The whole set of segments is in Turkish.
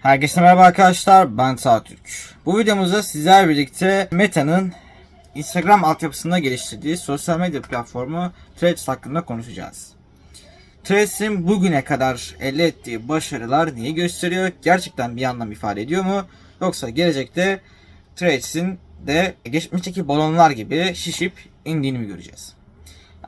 Herkese merhaba arkadaşlar ben Tatürk. Bu videomuzda sizler birlikte Meta'nın Instagram altyapısında geliştirdiği sosyal medya platformu Threads hakkında konuşacağız. Threads'in bugüne kadar elde ettiği başarılar neyi gösteriyor? Gerçekten bir anlam ifade ediyor mu? Yoksa gelecekte Threads'in de geçmişteki balonlar gibi şişip indiğini mi göreceğiz?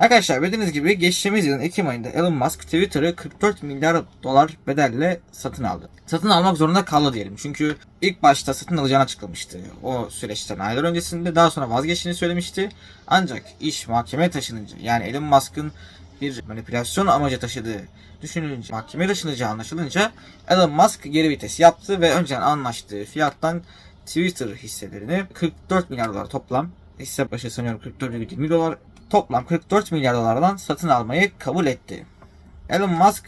Arkadaşlar bildiğiniz gibi geçtiğimiz yılın Ekim ayında Elon Musk Twitter'ı 44 milyar dolar bedelle satın aldı. Satın almak zorunda kaldı diyelim. Çünkü ilk başta satın alacağını açıklamıştı. O süreçten aylar öncesinde daha sonra vazgeçtiğini söylemişti. Ancak iş mahkemeye taşınınca yani Elon Musk'ın bir manipülasyon amacı taşıdığı düşünülünce mahkemeye taşınacağı anlaşılınca Elon Musk geri vites yaptı ve önceden anlaştığı fiyattan Twitter hisselerini 44 milyar dolar toplam hisse başı sanıyorum 44,20 dolar toplam 44 milyar dolardan satın almayı kabul etti. Elon Musk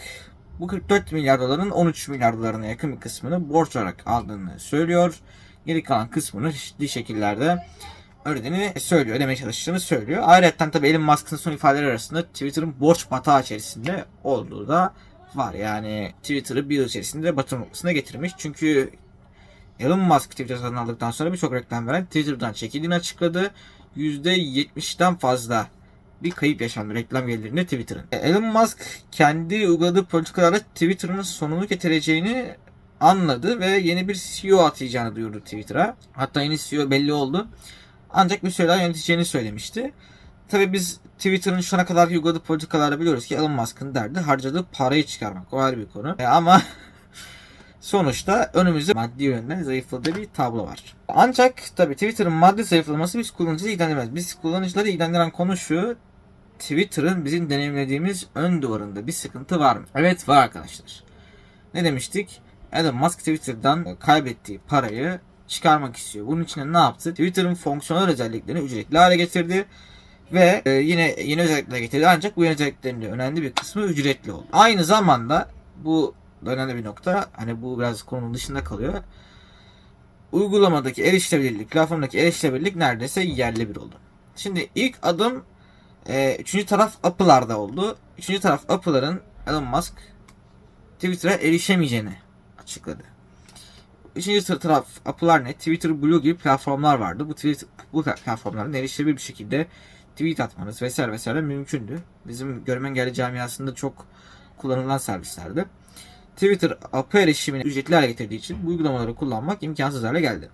bu 44 milyar doların 13 milyar dolarına yakın bir kısmını borç olarak aldığını söylüyor. Geri kalan kısmını çeşitli şekillerde ödediğini söylüyor, ödemeye çalıştığını söylüyor. Ayrıca tabii Elon Musk'ın son ifadeleri arasında Twitter'ın borç batağı içerisinde olduğu da var. Yani Twitter'ı bir yıl içerisinde batım noktasına getirmiş. Çünkü Elon Musk Twitter satın aldıktan sonra birçok reklam veren Twitter'dan çekildiğini açıkladı. %70'den fazla bir kayıp yaşandı reklam gelirinde Twitter'ın. E, Elon Musk kendi uyguladığı politikalarla Twitter'ın sonunu getireceğini anladı ve yeni bir CEO atayacağını duyurdu Twitter'a. Hatta yeni CEO belli oldu. Ancak bir süre yöneteceğini söylemişti. Tabi biz Twitter'ın şu ana kadar uyguladığı politikalarda biliyoruz ki Elon Musk'ın derdi harcadığı parayı çıkarmak. O ayrı bir konu. E, ama sonuçta önümüzde maddi yönden zayıfladığı bir tablo var. Ancak tabi Twitter'ın maddi zayıflaması biz kullanıcıyı ilgilendirmez. Biz kullanıcıları ilgilendiren konu şu. Twitter'ın bizim deneyimlediğimiz ön duvarında bir sıkıntı var mı? Evet var arkadaşlar. Ne demiştik? Elon Musk Twitter'dan kaybettiği parayı çıkarmak istiyor. Bunun için ne yaptı? Twitter'ın fonksiyonel özelliklerini ücretli hale getirdi. Ve e, yine yeni özellikler getirdi. Ancak bu özelliklerin önemli bir kısmı ücretli oldu. Aynı zamanda bu önemli bir nokta. Hani bu biraz konunun dışında kalıyor. Uygulamadaki erişilebilirlik, platformdaki erişilebilirlik neredeyse yerli bir oldu. Şimdi ilk adım e, üçüncü taraf Apple'larda oldu. Üçüncü taraf Apple'ların Elon Musk Twitter'a erişemeyeceğini açıkladı. Üçüncü taraf Apple'lar ne? Twitter Blue gibi platformlar vardı. Bu Twitter bu platformların erişilebilir bir şekilde tweet atmanız vesaire vesaire mümkündü. Bizim görme engelli camiasında çok kullanılan servislerdi. Twitter API erişimini ücretli hale getirdiği için bu uygulamaları kullanmak imkansız hale geldi.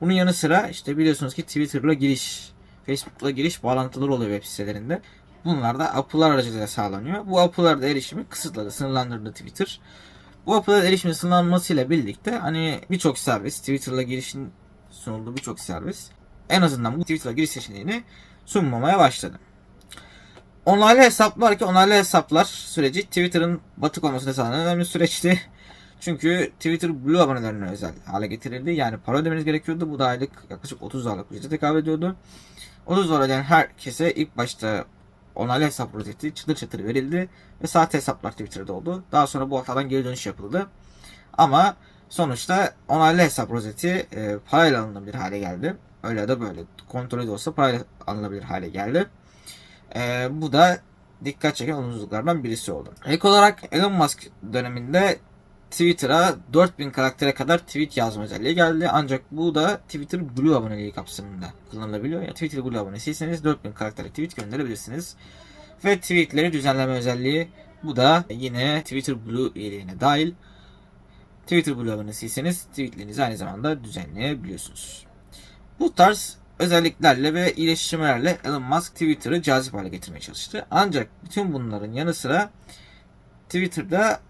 Bunun yanı sıra işte biliyorsunuz ki Twitter'la giriş, Facebook'la giriş bağlantıları oluyor web sitelerinde. Bunlar da API'lar aracılığıyla sağlanıyor. Bu API'larda erişimi kısıtladı, sınırlandırdı Twitter. Bu API'ların erişimin sınırlanmasıyla birlikte hani birçok servis, Twitter'la girişin sunulduğu birçok servis en azından bu Twitter'la giriş seçeneğini sunmamaya başladı. Onaylı hesaplar ki onaylı hesaplar süreci Twitter'ın batık olmasını sağlayan önemli süreçti. Çünkü Twitter Blue abonelerine özel hale getirildi. Yani para ödemeniz gerekiyordu. Bu da aylık yaklaşık 30 dolarlık ücrete tekabül ediyordu. 30 dolar ödeyen herkese ilk başta onaylı hesap rozeti çıtır çıtır verildi. Ve sahte hesaplar Twitter'da oldu. Daha sonra bu hatadan geri dönüş yapıldı. Ama sonuçta onaylı hesap rozeti e, parayla alınabilir hale geldi. Öyle da böyle kontrolü de olsa parayla alınabilir hale geldi. E, bu da dikkat çeken olumsuzluklardan birisi oldu. Ek olarak Elon Musk döneminde Twitter'a 4000 karaktere kadar tweet yazma özelliği geldi. Ancak bu da Twitter Blue aboneliği kapsamında kullanılabiliyor. Ya Twitter Blue abonesiyseniz 4000 karaktere tweet gönderebilirsiniz. Ve tweetleri düzenleme özelliği bu da yine Twitter Blue üyeliğine dahil. Twitter Blue abonesiyseniz tweetlerinizi aynı zamanda düzenleyebiliyorsunuz. Bu tarz özelliklerle ve iyileştirmelerle Elon Musk Twitter'ı cazip hale getirmeye çalıştı. Ancak bütün bunların yanı sıra Twitter'da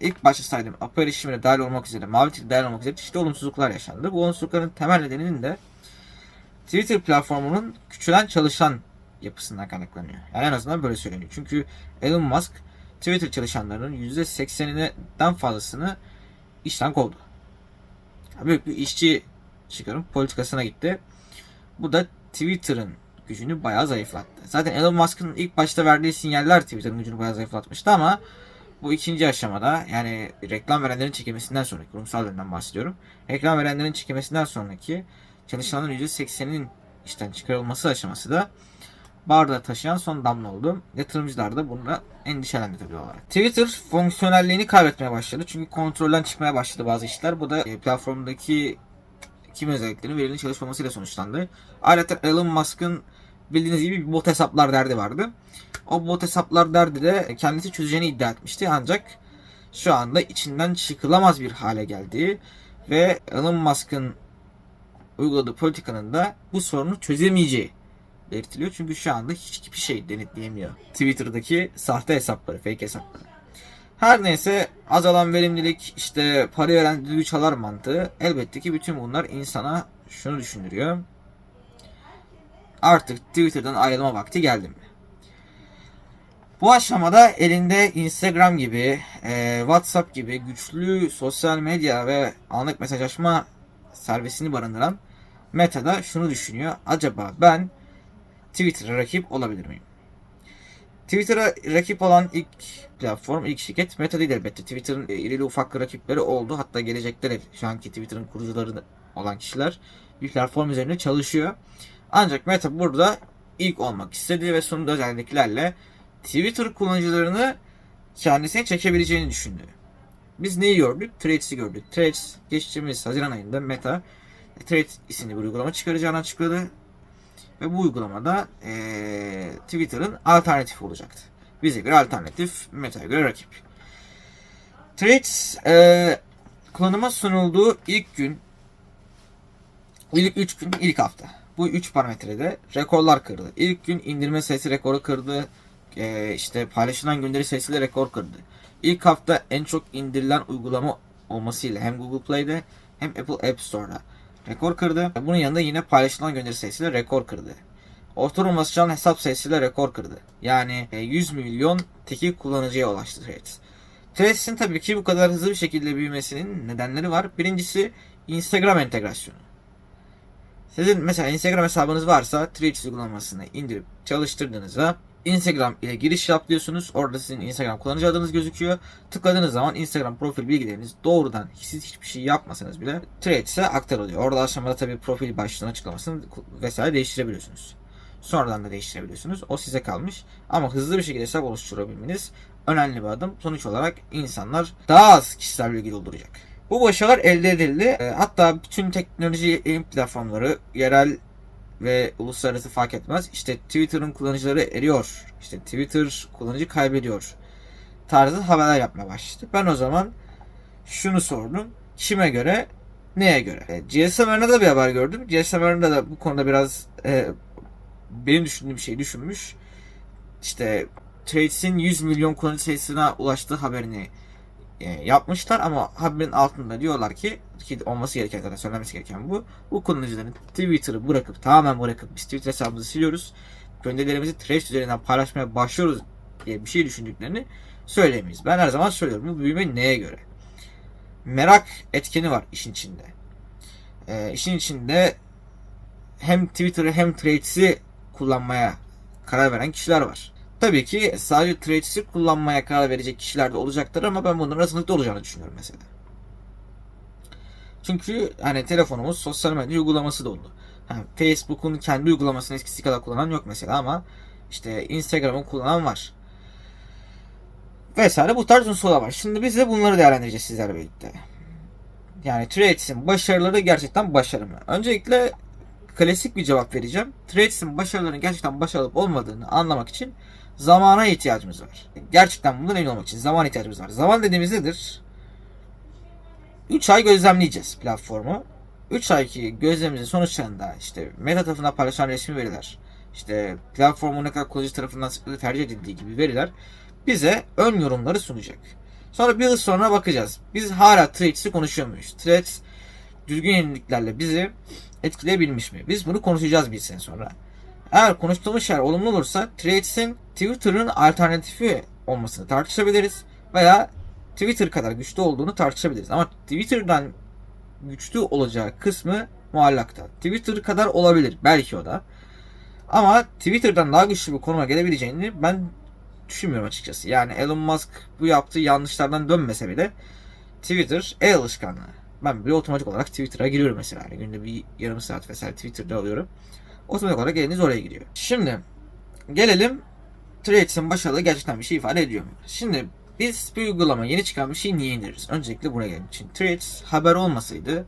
ilk başta saydığım API erişimine dahil olmak üzere, mavi tik dahil olmak üzere çeşitli olumsuzluklar yaşandı. Bu olumsuzlukların temel nedeninin de Twitter platformunun küçülen çalışan yapısından kaynaklanıyor. Yani en azından böyle söyleniyor. Çünkü Elon Musk Twitter çalışanlarının %80'inden fazlasını işten kovdu. Büyük bir işçi çıkarım politikasına gitti. Bu da Twitter'ın gücünü bayağı zayıflattı. Zaten Elon Musk'ın ilk başta verdiği sinyaller Twitter'ın gücünü bayağı zayıflatmıştı ama bu ikinci aşamada yani reklam verenlerin çekilmesinden sonraki kurumsal yönden bahsediyorum. Reklam verenlerin çekilmesinden sonraki çalışanların %80'inin işten çıkarılması aşaması da bardağı taşıyan son damla oldu. Yatırımcılar da bununla endişelendi tabii olarak. Twitter fonksiyonelliğini kaybetmeye başladı. Çünkü kontrolden çıkmaya başladı bazı işler. Bu da e, platformdaki kim özelliklerinin verimli çalışmamasıyla sonuçlandı. Ayrıca Elon Musk'ın bildiğiniz gibi bot hesaplar derdi vardı. O bot hesaplar derdi de kendisi çözeceğini iddia etmişti. Ancak şu anda içinden çıkılamaz bir hale geldiği ve Elon Musk'ın uyguladığı politikanın da bu sorunu çözemeyeceği belirtiliyor. Çünkü şu anda hiçbir şey denetleyemiyor. Twitter'daki sahte hesapları, fake hesapları. Her neyse azalan verimlilik, işte para veren düdüğü çalar mantığı elbette ki bütün bunlar insana şunu düşündürüyor. Artık Twitter'dan ayrılma vakti geldi mi? Bu aşamada elinde Instagram gibi, e, WhatsApp gibi güçlü sosyal medya ve anlık mesajlaşma servisini barındıran Meta da şunu düşünüyor. Acaba ben Twitter'a rakip olabilir miyim? Twitter'a rakip olan ilk platform, ilk şirket Meta değil elbette. Twitter'ın irili ufak rakipleri oldu. Hatta gelecekte de şu anki Twitter'ın kurucuları olan kişiler bir platform üzerinde çalışıyor. Ancak Meta burada ilk olmak istedi ve sonunda özelliklerle Twitter kullanıcılarını kendisine çekebileceğini düşündü. Biz neyi gördük? Threads'i gördük. Threads geçtiğimiz Haziran ayında Meta Threads isimli bir uygulama çıkaracağını açıkladı. Ve bu uygulamada eee, Twitter'ın alternatifi olacaktı. Bize göre alternatif, Meta'ya göre rakip. Threads eee kullanıma sunulduğu ilk gün, ilk 3 gün, ilk hafta. Bu 3 parametrede rekorlar kırdı. İlk gün indirme sayısı rekoru kırdı. Eee, işte paylaşılan gönderi sayısıyla rekor kırdı. İlk hafta en çok indirilen uygulama olmasıyla hem Google Play'de hem Apple App Store'da rekor kırdı. Bunun yanında yine paylaşılan gönderi sayısıyla rekor kırdı. Oturum açılan hesap sayısıyla rekor kırdı. Yani e, 100 milyon tekil kullanıcıya ulaştı Threads. Threads'in tabii ki bu kadar hızlı bir şekilde büyümesinin nedenleri var. Birincisi Instagram entegrasyonu. Sizin mesela Instagram hesabınız varsa Threads uygulamasını indirip çalıştırdığınızda Instagram ile giriş yap diyorsunuz. Orada sizin Instagram kullanıcı adınız gözüküyor. Tıkladığınız zaman Instagram profil bilgileriniz doğrudan siz hiçbir şey yapmasanız bile Threads'e aktarılıyor. Orada aşamada tabii profil başlığını açıklamasını vesaire değiştirebiliyorsunuz. Sonradan da değiştirebiliyorsunuz. O size kalmış. Ama hızlı bir şekilde hesap oluşturabilmeniz önemli bir adım. Sonuç olarak insanlar daha az kişisel bilgi dolduracak. Bu başarılar elde edildi. E, Hatta bütün teknoloji platformları yerel ve uluslararası fark etmez. İşte Twitter'ın kullanıcıları eriyor. İşte Twitter kullanıcı kaybediyor. Tarzı haberler yapmaya başladı. Ben o zaman şunu sordum. Kime göre? Neye göre? E, GSMR'da da bir haber gördüm. GSMR'da da bu konuda biraz e, benim düşündüğüm şey düşünmüş. İşte Trades'in 100 milyon kullanıcı sayısına ulaştığı haberini e, yapmışlar ama haberin altında diyorlar ki ki olması gereken zaten söylenmesi gereken bu. Bu kullanıcıların Twitter'ı bırakıp tamamen bırakıp biz Twitter hesabımızı siliyoruz. Gönderilerimizi Threads üzerinden paylaşmaya başlıyoruz diye bir şey düşündüklerini söyleyemeyiz. Ben her zaman söylüyorum bu büyüme neye göre? Merak etkeni var işin içinde. E, işin içinde hem Twitter'ı hem Threads'i kullanmaya karar veren kişiler var. Tabii ki sadece Threads'i kullanmaya karar verecek kişiler de olacaktır ama ben bunların azınlıkta olacağını düşünüyorum mesela. Çünkü hani telefonumuz sosyal medya uygulaması doldu. Yani Facebook'un kendi uygulamasını eskisi kadar kullanan yok mesela ama işte Instagram'ın kullanan var. Vesaire bu tarz unsurlar var. Şimdi biz de bunları değerlendireceğiz sizlerle birlikte. Yani Threads'in başarıları gerçekten başarılı mı? Öncelikle klasik bir cevap vereceğim. Threads'in başarılarının gerçekten başarılı olmadığını anlamak için zamana ihtiyacımız var. Gerçekten bundan emin olmak için zaman ihtiyacımız var. Zaman dediğimiz nedir? 3 ay gözlemleyeceğiz platformu. 3 ayki gözlemimizin sonuçlarında işte meta tarafından paylaşılan resmi veriler, işte platformun ne kadar kullanıcı tarafından tercih edildiği gibi veriler bize ön yorumları sunacak. Sonra bir yıl sonra bakacağız. Biz hala Threads'i konuşuyor muyuz? Threads düzgün yeniliklerle bizi etkileyebilmiş mi? Biz bunu konuşacağız bir sene sonra. Eğer konuştuğumuz şeyler olumlu olursa Threads'in Twitter'ın alternatifi olmasını tartışabiliriz. Veya Twitter kadar güçlü olduğunu tartışabiliriz. Ama Twitter'dan güçlü olacağı kısmı muallakta. Twitter kadar olabilir. Belki o da. Ama Twitter'dan daha güçlü bir konuma gelebileceğini ben düşünmüyorum açıkçası. Yani Elon Musk bu yaptığı yanlışlardan dönmese bile Twitter el alışkanlığı. Ben bir otomatik olarak Twitter'a giriyorum mesela. Yani günde bir yarım saat vesaire Twitter'da alıyorum. Otomatik olarak eliniz oraya gidiyor. Şimdi gelelim Threads'in başarılı gerçekten bir şey ifade ediyor mu? Şimdi biz bir uygulama yeni çıkan bir şeyi niye indiririz? Öncelikle buraya gelelim. Çünkü Threads haber olmasaydı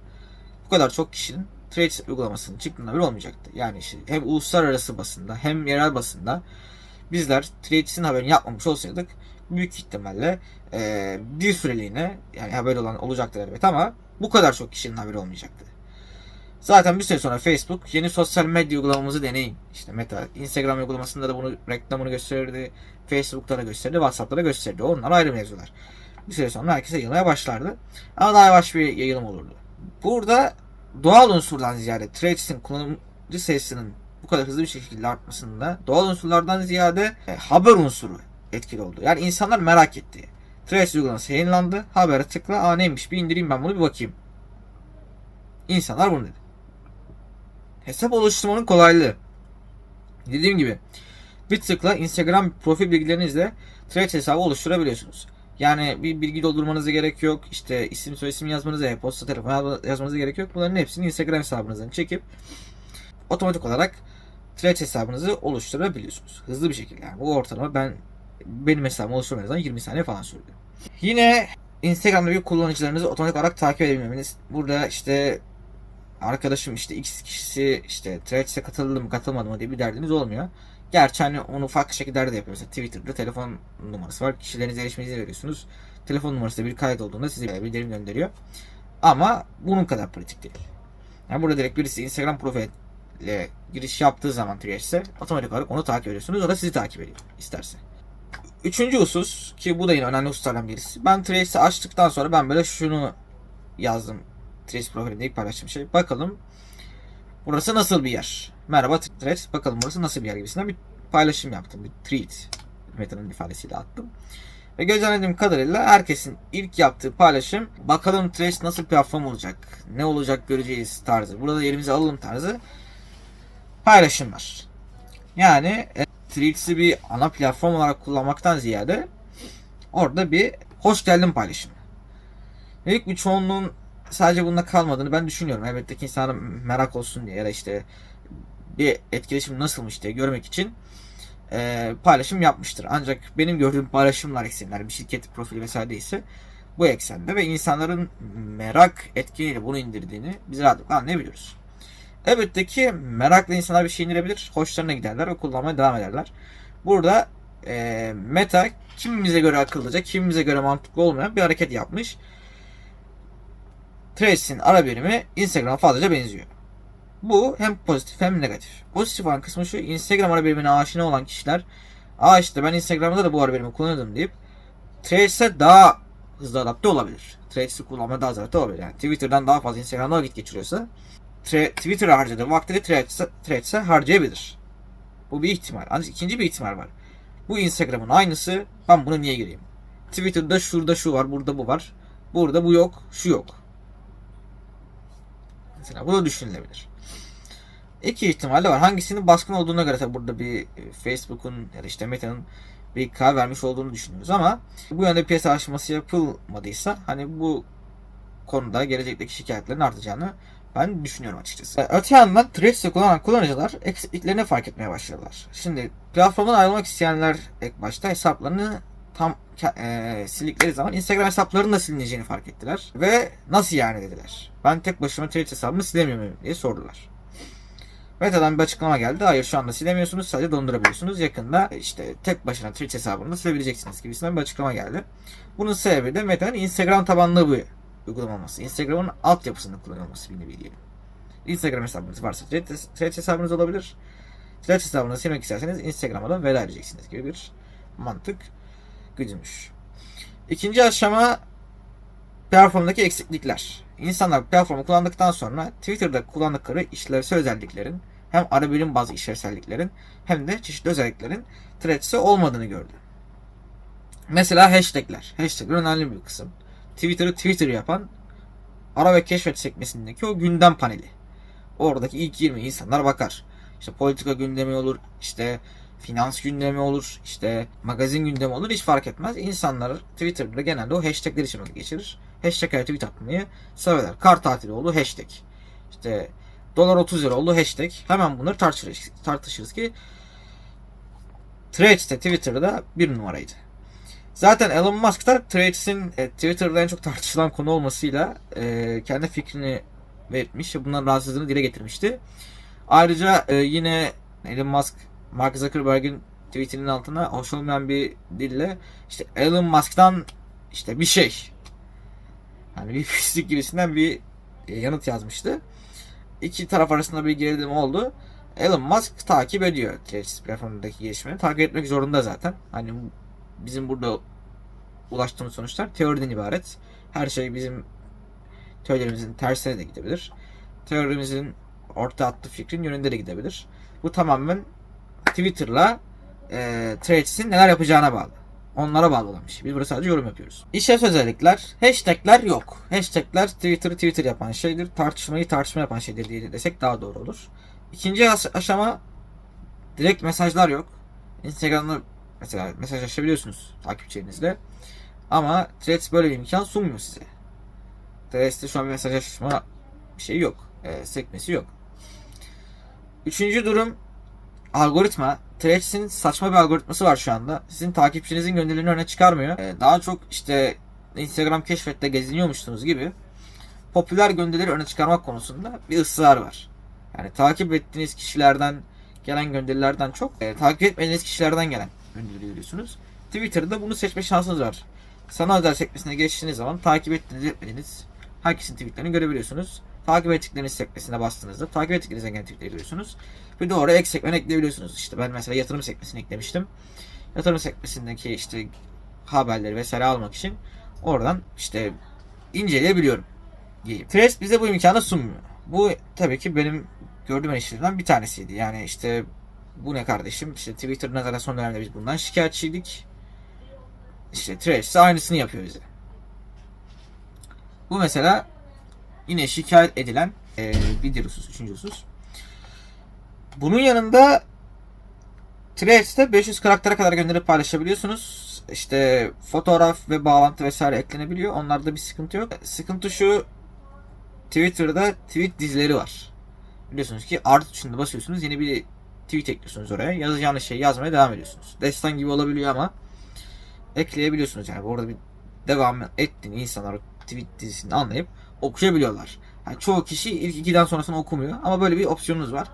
bu kadar çok kişinin Threads uygulamasının çıktığında haberi olmayacaktı. Yani işte hem uluslararası basında hem yerel basında bizler Threads'in haberini yapmamış olsaydık büyük ihtimalle eee, bir süreliğine yani haber olan olacaktır elbet ama bu kadar çok kişinin haberi olmayacaktı. Zaten bir süre sonra Facebook yeni sosyal medya uygulamamızı deneyin. İşte Meta, Instagram uygulamasında da bunu reklamını gösterdi. Facebook'ta da gösterdi, WhatsApp'ta da gösterdi. Onlar ayrı mevzular. Bir süre sonra herkese yayılmaya başlardı. Ama daha yavaş bir yayılım olurdu. Burada doğal unsurdan ziyade Threads'in kullanıcı sayısının bu kadar hızlı bir şekilde artmasında doğal unsurlardan ziyade e, haber unsuru etkili oldu. Yani insanlar merak etti. Threads uygulaması yayınlandı. Habere tıkla. Aa neymiş bir indireyim ben bunu bir bakayım. İnsanlar bunu dedi. Hesap oluşturmanın kolaylığı. Dediğim gibi bir tıkla Instagram profil bilgilerinizle Threads hesabı oluşturabiliyorsunuz. Yani bir bilgi doldurmanıza gerek yok. İşte isim soyisim yazmanıza, e-posta telefon yazmanıza gerek yok. Bunların hepsini Instagram hesabınızdan çekip otomatik olarak Threads hesabınızı oluşturabiliyorsunuz. Hızlı bir şekilde. Yani bu ortalama ben benim hesabımı oluşturmamızdan 20 saniye falan sürdü. Yine Instagram'da bir kullanıcılarınızı otomatik olarak takip edebilmeniz. Burada işte arkadaşım işte X kişisi işte Threads'e katıldı mı katılmadı mı diye bir derdiniz olmuyor. Gerçi hani onu farklı şekillerde de yapıyor. Mesela Twitter'da telefon numarası var. Kişilerinize erişmenizi veriyorsunuz. Telefon numarası bir kayıt olduğunda size bildirim gönderiyor. Ama bunun kadar pratik değil. Yani burada direkt birisi Instagram profiliyle giriş yaptığı zaman Threads'e otomatik olarak onu takip ediyorsunuz. O da sizi takip ediyor isterse. Üçüncü husus ki bu da yine önemli hususlardan birisi. Ben Threads'i açtıktan sonra ben böyle şunu yazdım. Threads profilinde ilk paylaştığım şey. Bakalım burası nasıl bir yer? Merhaba Threads. Bakalım burası nasıl bir yer gibisinden bir paylaşım yaptım. Bir tweet Meta'nın ifadesiyle attım. Ve gözlemlediğim kadarıyla herkesin ilk yaptığı paylaşım bakalım Threads nasıl platform olacak? Ne olacak göreceğiz tarzı. Burada yerimizi alalım tarzı paylaşımlar. Yani e, Threads'i bir ana platform olarak kullanmaktan ziyade orada bir hoş geldin paylaşımı. Büyük bir çoğunluğun sadece bununla kalmadığını ben düşünüyorum. Elbette ki insanlar merak olsun diye ya da işte bir etkileşim nasılmış diye görmek için e, paylaşım yapmıştır. Ancak benim gördüğüm paylaşımlar eksenler bir şirket profili vesaire değilse bu eksende ve insanların merak etkiliyle bunu indirdiğini biz rahatlıkla anlayabiliyoruz. Elbette ki meraklı insanlar bir şey indirebilir. Hoşlarına giderler ve kullanmaya devam ederler. Burada e, Meta kimimize göre akıllıca, kimimize göre mantıklı olmayan bir hareket yapmış. Threads'in ara birimi Instagram'a fazlaca benziyor. Bu hem pozitif hem negatif. Pozitif olan kısmı şu Instagram ara birimine aşina olan kişiler Aa işte ben Instagram'da da bu ara birimi kullanıyordum deyip Threads'e daha hızlı adapte olabilir. Threads'i kullanmaya daha adapte olabilir. Yani Twitter'dan daha fazla Instagram'da vakit geçiriyorsa Twitter'a harcadığı vaktini Threads'e Threads'e harcayabilir. Bu bir ihtimal. Ancak ikinci bir ihtimal var. Bu Instagram'ın aynısı. Ben buna niye gireyim? Twitter'da şurada şu var, burada bu var. Burada bu yok, şu yok. Mesela bu da düşünülebilir. İki ihtimal de var. Hangisinin baskın olduğuna göre tabi burada bir e, Facebook'un ya da işte Meta'nın bir karar vermiş olduğunu düşünüyoruz ama bu yönde piyasa araştırması yapılmadıysa hani bu konuda gelecekteki şikayetlerin artacağını ben düşünüyorum açıkçası. Öte yandan Threads'i kullanan kullanıcılar eksikliklerini fark etmeye başladılar. Şimdi platformdan ayrılmak isteyenler ilk başta hesaplarını tam e, sildikleri zaman Instagram hesaplarının da silineceğini fark ettiler. Ve nasıl yani dediler. Ben tek başıma Threads hesabımı silemiyor muyum diye sordular. Meta'dan bir açıklama geldi. Hayır şu anda silemiyorsunuz. Sadece dondurabiliyorsunuz. Yakında işte tek başına Twitch hesabını silebileceksiniz gibisinden bir açıklama geldi. Bunun sebebi de Meta'nın Instagram tabanlı bir uygulama. Instagram'ın altyapısını kullanılması bir nevi diyelim. Instagram hesabınız varsa Threads hesabınız olabilir. Threads hesabını silmek isterseniz Instagram'a da veda edeceksiniz gibi bir mantık güdülmüş. İkinci aşama platformdaki eksiklikler. İnsanlar platformu kullandıktan sonra Twitter'da kullandıkları işlevsel özelliklerin hem ara birim bazı işlevselliklerin hem de çeşitli özelliklerin Threads'e olmadığını gördü. Mesela hashtagler. Hashtagler önemli bir kısım. Twitter'ı Twitter yapan ara ve keşfet sekmesindeki o gündem paneli. Oradaki ilk 20 insanlar bakar. İşte politika gündemi olur, işte finans gündemi olur, işte magazin gündemi olur hiç fark etmez. İnsanlar Twitter'da genelde o hashtagler için geçirir. Hashtag tweet atmayı severler. Kar tatili oldu hashtag. İşte dolar 30 lira oldu hashtag. Hemen bunları tartışırız, tartışırız ki Threads'te Twitter'da bir numaraydı. Zaten Elon Musk da Threads'in e, Twitter'da en çok tartışılan konu olmasıyla e, kendi fikrini belirtmiş ve bundan rahatsızlığını dile getirmişti. Ayrıca e, yine Elon Musk, Mark Zuckerberg'in tweetinin altına hoş olmayan bir dille işte Elon Musk'tan işte bir şey hani bir pislik gibisinden bir e, yanıt yazmıştı. İki taraf arasında bir gerilim oldu. Elon Musk takip ediyor Threads platformundaki gelişmeleri. Takip etmek zorunda zaten. Hani bizim burada ulaştığımız sonuçlar teoriden ibaret. Her şey bizim teorilerimizin tersine de gidebilir. Teorimizin orta attığı fikrin yönünde de gidebilir. Bu tamamen Twitter'la e, Threads'in neler yapacağına bağlı. Onlara bağlı bir şey. Biz burada sadece yorum yapıyoruz. İşlev özellikler. Hashtagler yok. Hashtagler Twitter'ı Twitter yapan şeydir. Tartışmayı tartışma yapan şeydir diye desek daha doğru olur. İkinci aş- aşama direkt mesajlar yok. Instagram'da mesela mesajlaşabiliyorsunuz takipçilerinizle. Ama Threads böyle bir imkan sunmuyor size. Threads'te şu an bir mesajlaşma bir şey yok. E, sekmesi yok. Üçüncü durum algoritma. Threads'in saçma bir algoritması var şu anda. Sizin takipçinizin gönderilerini öne çıkarmıyor. E, daha çok işte Instagram keşfette geziniyormuşsunuz gibi popüler gönderileri öne çıkarmak konusunda bir ısrar var. Yani takip ettiğiniz kişilerden gelen gönderilerden çok e, takip etmediğiniz kişilerden gelen gönderileri görüyorsunuz. Twitter'da bunu seçme şansınız var. Sana özel sekmesine geçtiğiniz zaman takip ettiğiniz etmediğiniz herkesin tweetlerini görebiliyorsunuz. Takip ettikleriniz sekmesine bastığınızda takip tweetleri görüyorsunuz. Bir de oraya ek sekmen ekleyebiliyorsunuz. İşte ben mesela yatırım sekmesini eklemiştim. Yatırım sekmesindeki işte haberleri vesaire almak için oradan işte inceleyebiliyorum. Threads bize bu imkanı sunmuyor. Bu tabii ki benim gördüğüm eleştirilerden bir tanesiydi. Yani işte bu ne kardeşim? İşte Twitter'da zaten son dönemde biz bundan şikayetçiydik. İşte Threads aynısını yapıyor bize. Bu mesela yine şikayet edilen e, bir husus, üçüncü husus. Bunun yanında Threads'te 500 karaktere kadar gönderip paylaşabiliyorsunuz. İşte fotoğraf ve bağlantı vesaire eklenebiliyor. Onlarda bir sıkıntı yok. Sıkıntı şu Twitter'da tweet dizileri var. Biliyorsunuz ki artı tuşuna basıyorsunuz. Yeni bir tweet ekliyorsunuz oraya. Yazacağınız şeyi yazmaya devam ediyorsunuz. Destan gibi olabiliyor ama ekleyebiliyorsunuz. Yani orada bir devam ettiğini insanlar tweet dizisini anlayıp okuyabiliyorlar. Yani çoğu kişi ilk ikiden sonrasını okumuyor. Ama böyle bir opsiyonunuz var.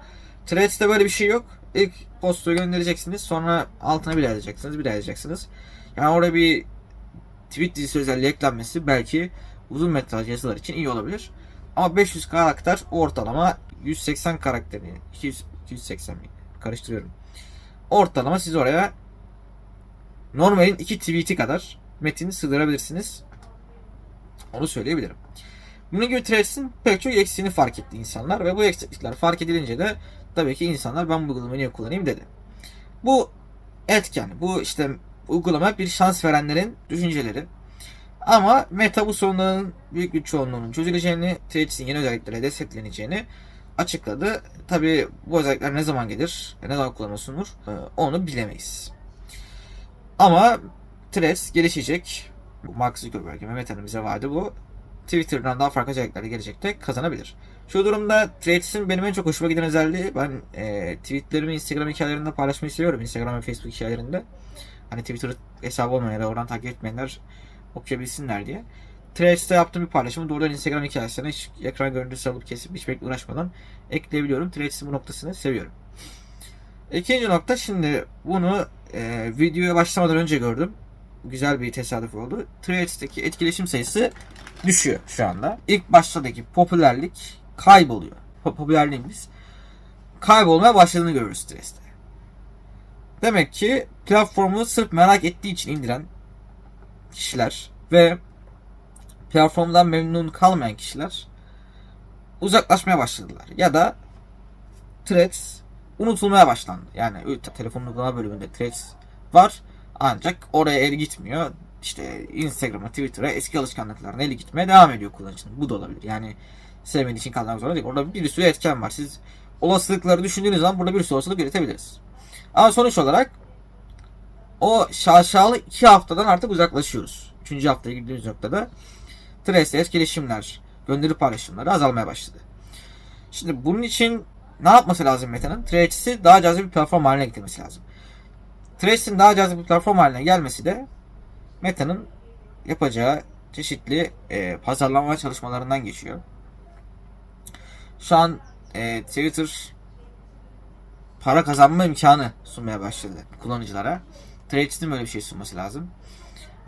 Threads'te böyle bir şey yok. İlk postu göndereceksiniz. Sonra altına bir yazacaksınız. Bir yazacaksınız. Yani orada bir tweet dizisi özelliği eklenmesi belki uzun metraj yazılar için iyi olabilir. Ama 500 karakter ortalama 180 karakteri 200, 280 mi? karıştırıyorum. Ortalama siz oraya normalin 2 tweet'i kadar metin sığdırabilirsiniz. Onu söyleyebilirim. Threads'in pek çok eksiğini fark etti insanlar ve bu eksiklikler fark edilince de tabii ki insanlar ben bu uygulamayı niye kullanayım dedi. Bu etken, bu işte uygulama bir şans verenlerin düşünceleri. Ama Meta bu sorunların büyük bir çoğunluğunun çözüleceğini, Threads'in yeni özelliklere destekleneceğini açıkladı. Tabi bu özellikler ne zaman gelir, ne zaman kullanıma sunulur e, onu bilemeyiz. Ama Threads gelişecek. Mark Zuckerberg, Mehmet Hanım bize vardı bu. Twitter'dan daha farklı özellikler gelecekte kazanabilir. Şu durumda Threads'in benim en çok hoşuma giden özelliği ben e, tweetlerimi Instagram hikayelerinde paylaşmayı seviyorum. Instagram ve Facebook hikayelerinde. Hani Twitter hesabı olmayan ya da oradan takip etmeyenler okuyabilsinler diye. Threads'te yaptığım bir paylaşımı doğrudan Instagram hikayesine hiç ekran görüntüsü alıp kesip hiç bekle uğraşmadan ekleyebiliyorum. Threads'in bu noktasını seviyorum. İkinci nokta şimdi bunu e, videoya başlamadan önce gördüm. Güzel bir tesadüf oldu. Threads'teki etkileşim sayısı düşüyor şu anda. İlk baştaki popülerlik kayboluyor. Popülerliğimiz kaybolmaya başladığını görürüz Threads'te. Demek ki platformu sırf merak ettiği için indiren kişiler ve platformdan memnun kalmayan kişiler uzaklaşmaya başladılar. Ya da Threads unutulmaya başlandı. Yani telefonun uygulama bölümünde Threads var ancak oraya el gitmiyor. İşte Instagram'a, Twitter'a eski alışkanlıklarına eli gitmeye devam ediyor kullanıcının. Bu da olabilir. Yani sevmediği için kalmak zorunda değil. Orada bir sürü etken var. Siz olasılıkları düşündüğünüz zaman burada bir sürü olasılık üretebiliriz. Ama sonuç olarak o şaşalı iki haftadan artık uzaklaşıyoruz. Üçüncü haftaya girdiğimiz noktada Threads etkileşimler, gönderi paylaşımları azalmaya başladı. Şimdi bunun için ne yapması lazım Meta'nın? Threads'i daha cazip bir platform haline getirmesi lazım. Threads'in daha cazip bir platform haline gelmesi de Meta'nın yapacağı çeşitli e, pazarlama çalışmalarından geçiyor. Şu an e, Twitter para kazanma imkanı sunmaya başladı kullanıcılara. Threads'in böyle bir şey sunması lazım.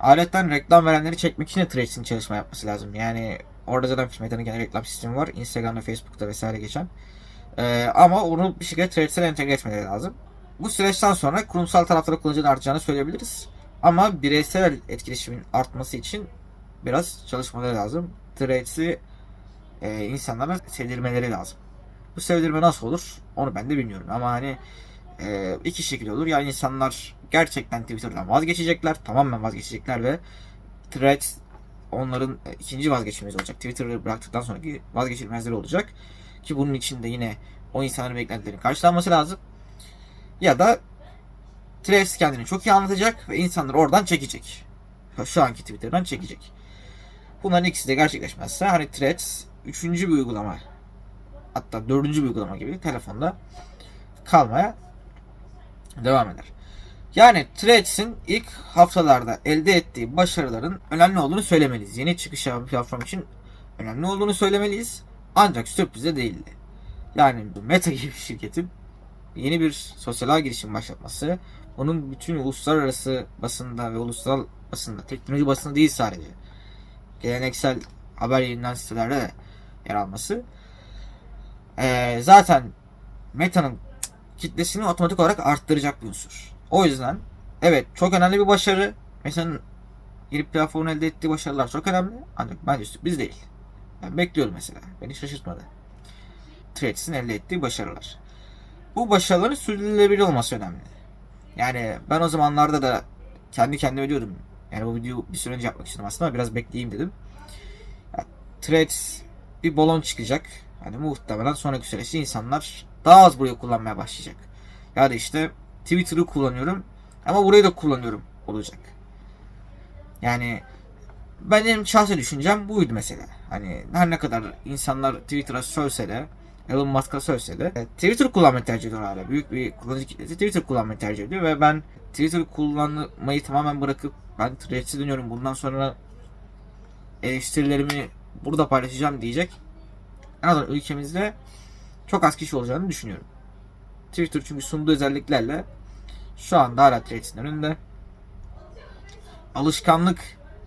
Aletten reklam verenleri çekmek için de Threads'in çalışma yapması lazım. Yani orada zaten Meta'nın kendi reklam sistemi var. Instagram'da, Facebook'ta vesaire geçen. Ee, ama onu bir şekilde Threads'e entegre etmeleri lazım. Bu süreçten sonra kurumsal taraflara kullanıcının artacağını söyleyebiliriz. Ama bireysel etkileşimin artması için biraz çalışmaları lazım. Threads'i e, insanlara sevdirmeleri lazım. Bu sevdirme nasıl olur? Onu ben de bilmiyorum. Ama hani e, iki şekilde olur. Yani insanlar gerçekten Twitter'dan vazgeçecekler. Tamamen vazgeçecekler ve Threads onların e, ikinci vazgeçilmezi olacak. Twitter'ı bıraktıktan sonraki vazgeçilmezleri olacak. Ki bunun için de yine o insanların beklentilerinin karşılanması lazım. Ya da Threads kendini çok iyi anlatacak ve insanları oradan çekecek. Şu anki Twitter'dan çekecek. Bunların ikisi de gerçekleşmezse hani Threads üçüncü bir uygulama hatta dördüncü bir uygulama gibi telefonda kalmaya devam eder. Yani Threads'in ilk haftalarda elde ettiği başarıların önemli olduğunu söylemeliyiz. Yeni çıkış yapan platform için önemli olduğunu söylemeliyiz. Ancak sürprize değildi. Yani bu Meta gibi bir şirketin yeni bir sosyal ağ girişimi başlatması, onun bütün uluslararası basında ve ulusal basında, teknoloji basında değil sadece, geleneksel haber yayınlanan sitelerde de yer alması, ee, zaten Meta'nın kitlesini otomatik olarak arttıracak bir unsur. O yüzden evet çok önemli bir başarı. Meta'nın yeni platformun elde ettiği başarılar çok önemli. Ancak bence sürpriz değil. Ben bekliyorum mesela. Beni şaşırtmadı. Threads'in elde ettiği başarılar. Bu başarıların sürdürülebilir olması önemli. Yani ben o zamanlarda da kendi kendime diyordum. Yani bu videoyu bir süre önce yapmak istedim aslında biraz bekleyeyim dedim. Ya, Threads bir balon çıkacak. Hani muhtemelen sonraki süreçte insanlar daha az burayı kullanmaya başlayacak. Ya da işte Twitter'ı kullanıyorum ama burayı da kullanıyorum olacak. Yani benim şahsi düşüncem buydu mesela. Hani her ne kadar insanlar Twitter'a sövse de Elon Musk'a sövse de e, Twitter kullanmayı tercih ediyor hala. Büyük bir kullanıcı kitlesi Twitter kullanmayı tercih ediyor ve ben Twitter kullanmayı tamamen bırakıp ben Threads'e dönüyorum. Bundan sonra eleştirilerimi burada paylaşacağım diyecek. En azından ülkemizde çok az kişi olacağını düşünüyorum. Twitter çünkü sunduğu özelliklerle şu anda hala Threads'in önünde. Alışkanlık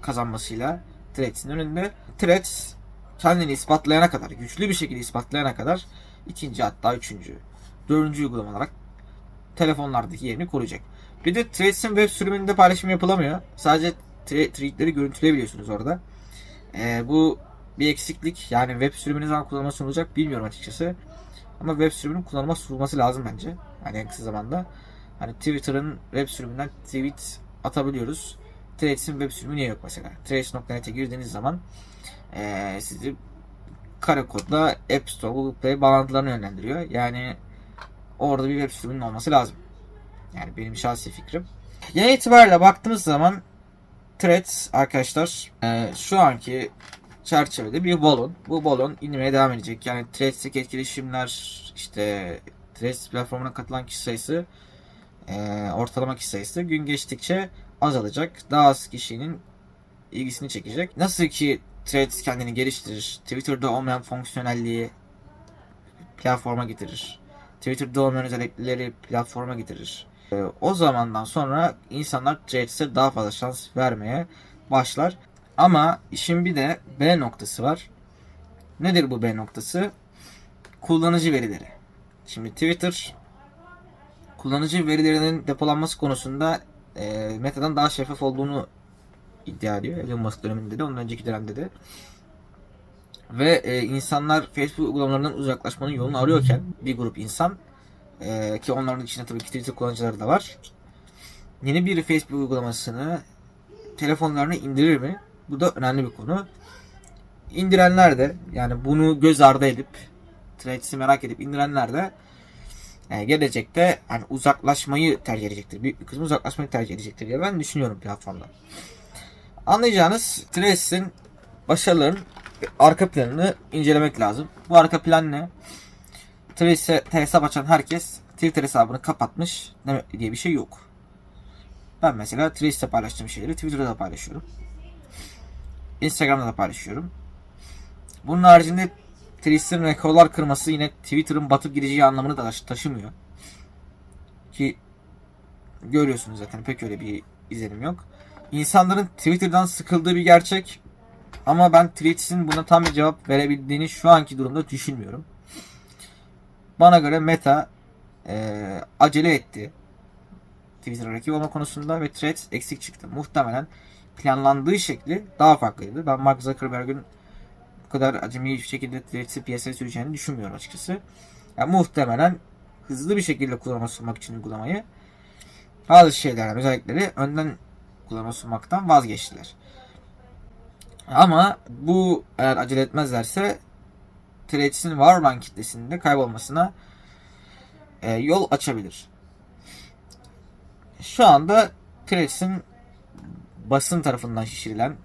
kazanmasıyla Threads'in önünde. Threads kendini ispatlayana kadar, güçlü bir şekilde ispatlayana kadar ikinci hatta üçüncü, dördüncü uygulama olarak telefonlardaki yerini koruyacak. Bir de Threads'in web sürümünde paylaşım yapılamıyor. Sadece tweetleri görüntüleyebiliyorsunuz orada. Ee, bu bir eksiklik. Yani web sürümü ne zaman kullanıma sunulacak bilmiyorum açıkçası. Ama web sürümünün kullanıma sunulması lazım bence. Hani en kısa zamanda. Hani Twitter'ın web sürümünden tweet atabiliyoruz. Threads'in web sürümü niye yok mesela? Threads.net'e girdiğiniz zaman ee, sizi kare kodla App Store, Google Play bağlantılarına yönlendiriyor. Yani orada bir web sürümünün olması lazım. Yani benim şahsi fikrim. Genel itibariyle baktığımız zaman Threads arkadaşlar e, şu anki çerçevede bir balon. Bu balon inmeye devam edecek. Yani Threads'teki etkileşimler işte Threads platformuna katılan kişi sayısı e, ortalama kişi sayısı gün geçtikçe azalacak. Daha az kişinin ilgisini çekecek. Nasıl ki Threads kendini geliştirir. Twitter'da olmayan fonksiyonelliği platforma getirir. Twitter'da olmayan özellikleri platforma getirir. E, o zamandan sonra insanlar Threads'e daha fazla şans vermeye başlar. Ama işin bir de B noktası var. Nedir bu B noktası? Kullanıcı verileri. Şimdi Twitter kullanıcı verilerinin depolanması konusunda e, Meta'dan daha şeffaf olduğunu iddia ediyor. Elon Musk döneminde de, ondan önceki dönemde de. Ve e, insanlar Facebook uygulamalarından uzaklaşmanın yolunu arıyorken bir grup insan e, ki onların içinde tabii ki Twitter kullanıcıları da var. Yeni bir Facebook uygulamasını telefonlarına indirir mi? Bu da önemli bir konu. İndirenler de yani bunu göz ardı edip Threads'i merak edip indirenler de yani gelecekte hani uzaklaşmayı tercih edecektir. Büyük bir kısmı uzaklaşmayı tercih edecektir diye ben düşünüyorum platformda. Anlayacağınız Threads'in başarıların arka planını incelemek lazım. Bu arka plan ne? Threads'e hesap açan herkes Twitter hesabını kapatmış diye bir şey yok. Ben mesela Threads'te paylaştığım şeyleri Twitter'da da paylaşıyorum. Instagram'da da paylaşıyorum. Bunun haricinde Threads'in rekorlar kırması yine Twitter'ın batıp gideceği anlamını da taşımıyor. Ki görüyorsunuz zaten pek öyle bir izlenim yok. İnsanların Twitter'dan sıkıldığı bir gerçek. Ama ben Threads'in buna tam bir cevap verebildiğini şu anki durumda düşünmüyorum. Bana göre Meta e, acele etti. Twitter'a rakip olma konusunda ve Threads eksik çıktı. Muhtemelen planlandığı şekli daha farklıydı. Ben Mark Zuckerberg'in bu kadar acemi bir şekilde Threads'i piyasaya süreceğini düşünmüyorum açıkçası. Yani muhtemelen hızlı bir şekilde kullanıma sunmak için uygulamayı bazı şeylerden özellikleri önden kullanıma sunmaktan vazgeçtiler. Ama bu eğer acele etmezlerse Threads'in var olan kitlesinde kaybolmasına e, yol açabilir. Şu anda Threads'in basın tarafından şişirilen,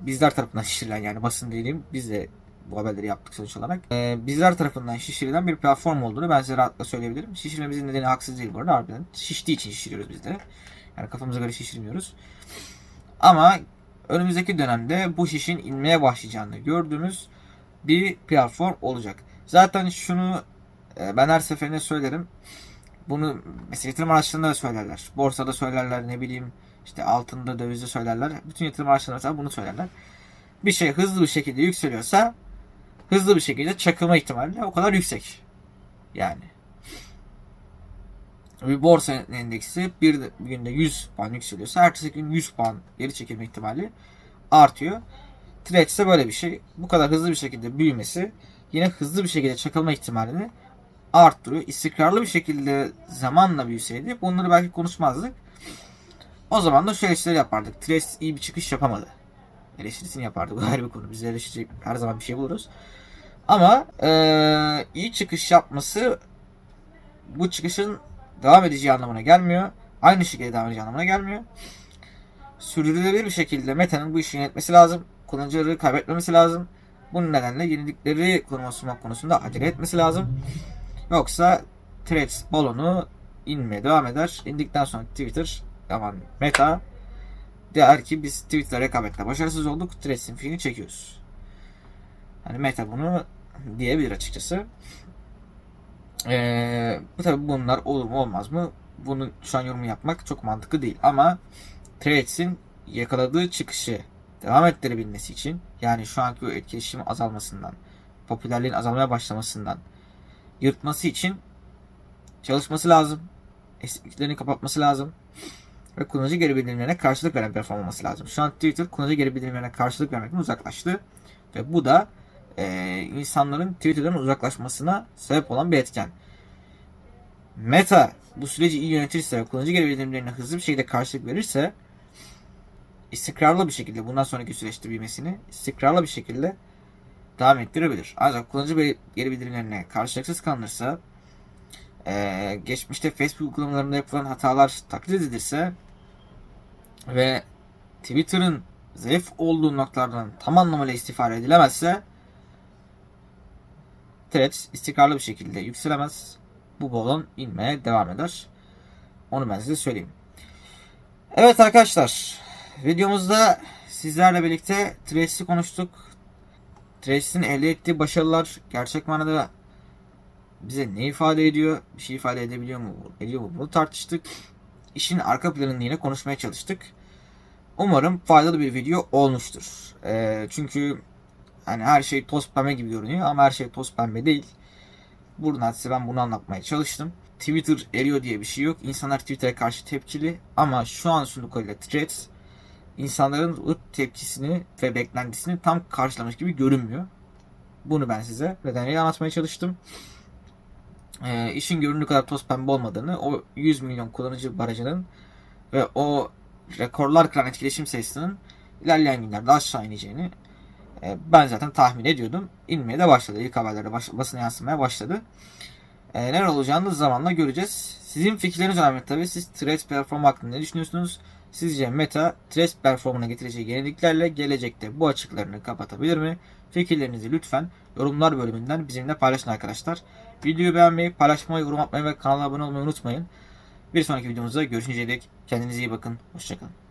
bizler tarafından şişirilen yani basın diyelim biz de bu haberleri yaptık sonuç olarak. E, bizler tarafından şişirilen bir platform olduğunu ben size rahatlıkla söyleyebilirim. Şişirmemizin nedeni haksız değil bu arada harbiden. Şiştiği için şişiriyoruz biz de. Yani kafamıza göre şişirmiyoruz. Ama önümüzdeki dönemde bu şişin inmeye başlayacağını gördüğümüz bir platform olacak. Zaten şunu e, ben her seferinde söylerim. Bunu mesela yatırım araçlarında da söylerler. Borsada söylerler ne bileyim işte altında dövizde söylerler. Bütün yatırım araçlarında mesela bunu söylerler. Bir şey hızlı bir şekilde yükseliyorsa hızlı bir şekilde çakılma ihtimali o kadar yüksek. Yani. Bir borsa endeksi bir, de- bir günde 100 puan yükseliyorsa ertesi gün 100 puan geri çekilme ihtimali artıyor. Threads de böyle bir şey. Bu kadar hızlı bir şekilde büyümesi yine hızlı bir şekilde çakılma ihtimalini arttırıyor. İstikrarlı bir şekilde zamanla büyüseydi bunları belki konuşmazdık. O zaman da şu eleştirileri yapardık. Threads iyi bir çıkış yapamadı. Eleştirisini yapardık. Bu ayrı bir konu. Biz eleştirecek her zaman bir şey buluruz. Ama eee, iyi çıkış yapması bu çıkışın devam edeceği anlamına gelmiyor. Aynı şekilde devam edeceği anlamına gelmiyor. Sürdürülebilir bir şekilde Meta'nın bu işi yönetmesi lazım. Kullanıcıları kaybetmemesi lazım. Bunun nedenle yenilikleri sunmak konusunda acele etmesi lazım. Yoksa Threads balonu inmeye devam eder. İndikten sonra Twitter aman Meta der ki biz Twitter'la rekabetle başarısız olduk. Threads'in filini çekiyoruz. Hani Meta bunu diyebilir açıkçası. Ee, bu tabi bunlar olur mu olmaz mı? Bunu şu an yorum yapmak çok mantıklı değil. Ama Threads'in yakaladığı çıkışı devam ettirebilmesi için yani şu anki etkileşim azalmasından, popülerliğin azalmaya başlamasından yırtması için çalışması lazım. Eksikliklerini kapatması lazım. Ve kullanıcı geri bildirimlerine karşılık veren olması lazım. Şu an Twitter kullanıcı geri bildirimlerine karşılık vermekten uzaklaştı. Ve bu da e, insanların Twitter'dan uzaklaşmasına sebep olan bir etken. Meta bu süreci iyi yönetirse ve kullanıcı geri bildirimlerine hızlı bir şekilde karşılık verirse istikrarlı bir şekilde bundan sonraki süreçte büyümesini istikrarlı bir şekilde devam ettirebilir. Ancak kullanıcı geri bildirimlerine karşılıksız kalınırsa eee, geçmişte Facebook uygulamalarında yapılan hatalar taklit edilirse ve Twitter'ın zayıf olduğu noktalardan tam anlamıyla istifade edilemezse Threads istikrarlı bir şekilde yükselemez. Bu balon inmeye devam eder. Onu ben size söyleyeyim. Evet arkadaşlar. Videomuzda sizlerle birlikte Threads'i konuştuk. Threads'in elde ettiği başarılar gerçek manada bize ne ifade ediyor? Bir şey ifade edebiliyor mu? Ediyor mu? Bunu tartıştık. İşin arka planını yine konuşmaya çalıştık. Umarım faydalı bir video olmuştur. Ee, çünkü hani her şey toz pembe gibi görünüyor ama her şey toz pembe değil. Buradan size ben bunu anlatmaya çalıştım. Twitter eriyor diye bir şey yok. İnsanlar Twitter'a karşı tepkili ama şu an sunduklarıyla Threads insanların bu tepkisini ve beklentisini tam karşılamış gibi görünmüyor. Bunu ben size nedeniyle anlatmaya çalıştım. Ee, işin göründüğü kadar toz pembe olmadığını, o 100 milyon kullanıcı barajının ve o rekorlar kıran etkileşim sayısının ilerleyen günlerde aşağı ineceğini e, ben zaten tahmin ediyordum. İnmeye de başladı. İlk haberlerde baş, basına yansımaya başladı. E, neler olacağını zamanla göreceğiz. Sizin fikirleriniz önemli tabii. Siz Threads platformu hakkında ne düşünüyorsunuz? Sizce Meta Threads platformuna getireceği yeniliklerle gelecekte bu açıklarını kapatabilir mi? Fikirlerinizi lütfen yorumlar bölümünden bizimle paylaşın arkadaşlar. Videoyu beğenmeyi, paylaşmayı, yorum atmayı ve kanala abone olmayı unutmayın. Bir sonraki videomuzda görüşünceye dek kendinize iyi bakın. Hoşçakalın.